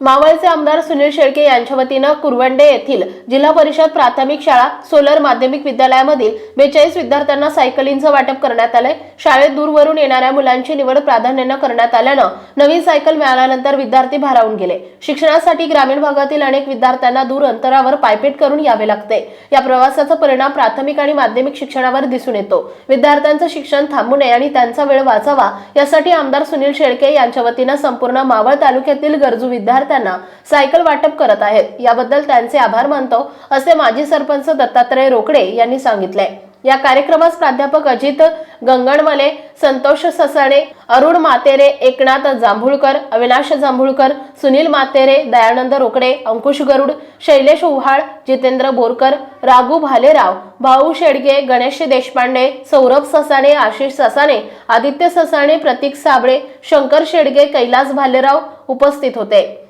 मावळचे आमदार सुनील शेळके यांच्या वतीनं कुरवंडे येथील जिल्हा परिषद प्राथमिक शाळा सोलर माध्यमिक विद्यालयामधील बेचाळीस विद्यार्थ्यांना सायकलींचं वाटप करण्यात आलंय. शाळेत दूरवरून येणाऱ्या मुलांची निवड प्राधान्यानं करण्यात आल्यानं नवीन सायकल मिळाल्यानंतर विद्यार्थी भारावून गेले. शिक्षणासाठी ग्रामीण भागातील अनेक विद्यार्थ्यांना दूर अंतरावर पायपीट करून यावे लागते. या प्रवासाचा परिणाम प्राथमिक आणि माध्यमिक शिक्षणावर दिसून येतो. विद्यार्थ्यांचं शिक्षण थांबू नये आणि त्यांचा वेळ वाचावा यासाठी आमदार सुनील शेळके यांच्या वतीनं संपूर्ण मावळ तालुक्यातील गरजू विद्यार्थी विद्यार्थ्यांना सायकल वाटप करत आहेत. याबद्दल त्यांचे आभार मानतो असे माजी सरपंच दत्तात्रय रोकडे यांनी सांगितले. या कार्यक्रमास प्राध्यापक अजित गंगणमले संतोष ससाणे अरुण मातेरे एकनाथ जांभुळकर अविनाश जांभुळकर सुनील मातेरे दयानंद रोकडे अंकुश गरुड शैलेश उव्हाळ जितेंद्र बोरकर राघू भालेराव भाऊ शेडगे गणेश देशपांडे सौरभ ससाणे आशिष ससाणे आदित्य ससाणे प्रतीक साबळे शंकर शेडगे कैलास भालेराव उपस्थित होते.